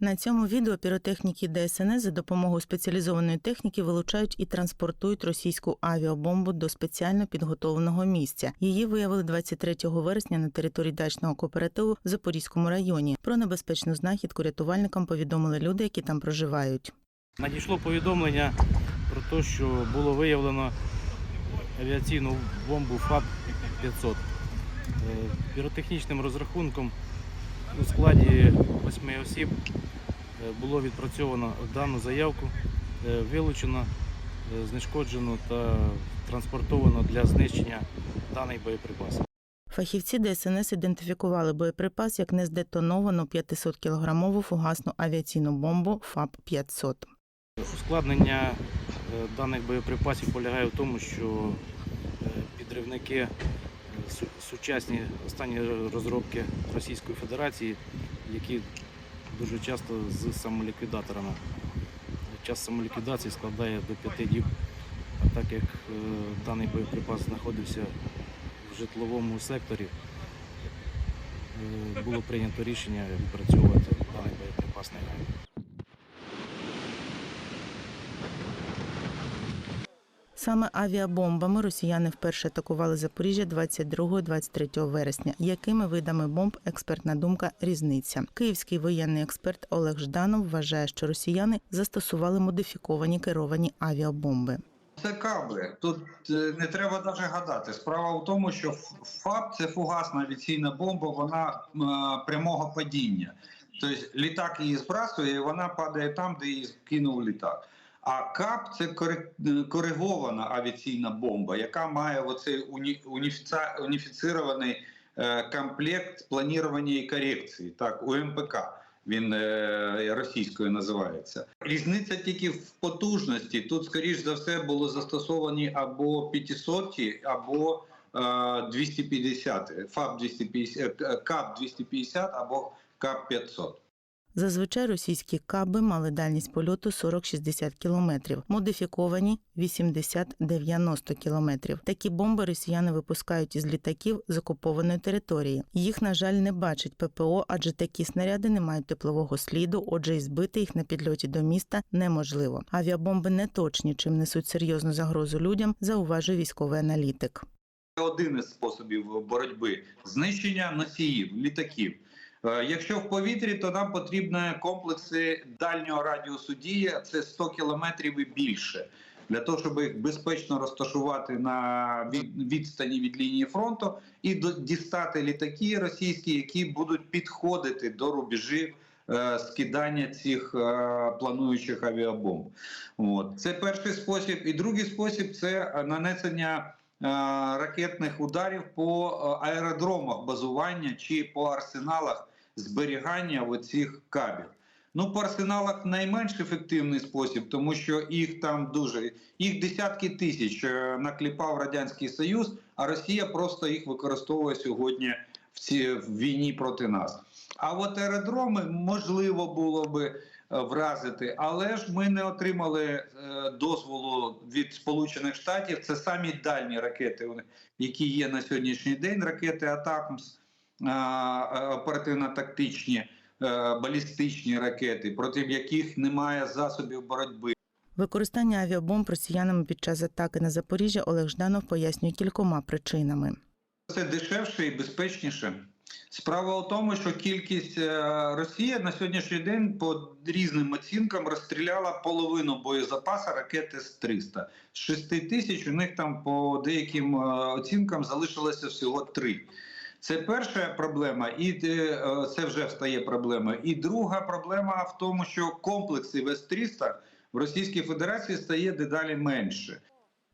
На цьому відео піротехніки ДСНС за допомогою спеціалізованої техніки вилучають і транспортують російську авіабомбу до спеціально підготовленого місця. Її виявили 23 вересня на території дачного кооперативу в Запорізькому районі. Про небезпечну знахідку рятувальникам повідомили люди, які там проживають. Надійшло повідомлення про те, що було виявлено авіаційну бомбу ФАБ-500. Е, Піротехнічним розрахунком у складі восьми осіб е, було відпрацьовано дану заявку, е, вилучено, е, знешкоджено та транспортовано для знищення даний боєприпас. Фахівці ДСНС ідентифікували боєприпас як нездетоновану 500-кілограмову фугасну авіаційну бомбу ФАБ-500. Ускладнення даних боєприпасів полягає в тому, що підривники сучасні останні розробки Російської Федерації, які дуже часто з самоліквідаторами. Час самоліквідації складає до 5 діб. А так як е, даний боєприпас знаходився в житловому секторі, е, було прийнято рішення відпрацьовувати даний боєприпас негайно. Саме авіабомбами росіяни вперше атакували Запоріжжя 22-23 вересня. Якими видами бомб експертна думка різниця? Київський воєнний експерт Олег Жданов вважає, що росіяни застосували модифіковані керовані авіабомби. Це кабли. Тут е, не треба навіть гадати. Справа в тому, що Ф- ФАП це фугасна авіаційна бомба, вона е, прямого падіння. Тобто літак її збрасує, і вона падає там, де її кинув літак. А КАП це кори- коригована авіаційна бомба, яка має оцей уні, уніфіца, уніфіцирований е, комплект планування і корекції, так, УМПК. Він е, російською називається. Різниця тільки в потужності. Тут, скоріш за все, були застосовані або 500, або е, 250, ФАБ 250, е, КАП 250 або КАП 500. Зазвичай російські каби мали дальність польоту 40-60 кілометрів, модифіковані 80-90 кілометрів. Такі бомби росіяни випускають із літаків з окупованої території. Їх, на жаль, не бачить ППО, адже такі снаряди не мають теплового сліду. Отже, і збити їх на підльоті до міста неможливо. Авіабомби не точні, чим несуть серйозну загрозу людям, зауважує військовий аналітик. Один із способів боротьби знищення носіїв літаків. Е, Якщо в повітрі, то нам потрібні комплекси дальнього радіусу дії, це 100 кілометрів і більше. Для того, щоб їх безпечно розташувати на від- відстані від лінії фронту і дістати літаки російські, які будуть підходити до рубежів е, скидання цих е, плануючих авіабомб. Це перший спосіб. І другий спосіб це нанесення ракетних ударів по е, аеродромах базування чи по арсеналах зберігання оцих кабів. Ну, по арсеналах найменш ефективний спосіб, тому що їх там дуже їх десятки тисяч е, накліпав радянський союз, а Росія просто їх використовує сьогодні в цій війні проти нас. А от аеродроми можливо було би е, вразити, але ж ми не отримали е, дозволу від Сполучених Штатів. Це самі дальні ракети, які є на сьогоднішній день. Ракети Атакмс, оперативно-тактичні, е, балістичні ракети, проти яких немає засобів боротьби. Використання авіабомб росіянами під час атаки на Запоріжжя Олег Жданов пояснює кількома причинами. Це дешевше і безпечніше. Справа в тому, що кількість е, Росія на сьогоднішній день по різним оцінкам розстріляла половину боєзапасу ракет С-300. З 6 тисяч у них там по деяким е, оцінкам залишилося всього три. Це перша проблема, і е, це вже стає проблемою. І друга проблема в тому, що комплексів С-300 в Російській Федерації стає дедалі менше.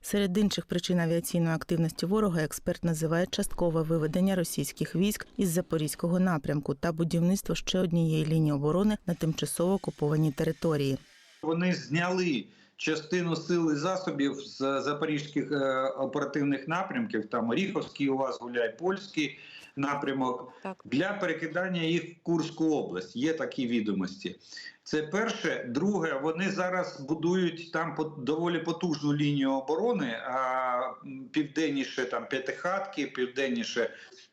Серед інших причин авіаційної активності ворога експерт називає часткове виведення російських військ із запорізького напрямку та будівництво ще однієї лінії оборони на тимчасово окупованій території. Вони зняли частину сил і засобів з запорізьких е, оперативних напрямків. Там Оріховський у вас гуляє, польський напрямок Так. для перекидання їх в Курську область. Є такі відомості. Це перше. Друге, вони зараз будують там доволі потужну лінію оборони. А південніше там П'ятихатки, південніше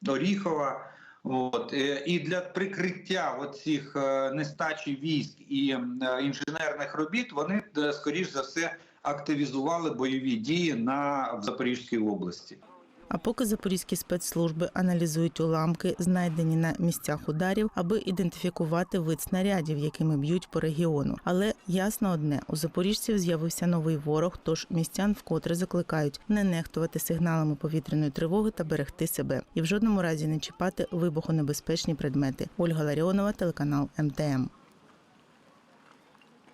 Оріхова. От е, і для прикриття оцих е, нестачі військ і е, інженерних робіт вони скоріш за все активізували бойові дії на в Запорізькій області. А поки запорізькі спецслужби аналізують уламки, знайдені на місцях ударів, аби ідентифікувати вид снарядів, якими б'ють по регіону. Але ясно одне: у запоріжців з'явився новий ворог, тож містян вкотре закликають не нехтувати сигналами повітряної тривоги та берегти себе, і в жодному разі не чіпати вибухонебезпечні предмети. Ольга Ларіонова, телеканал МТМ.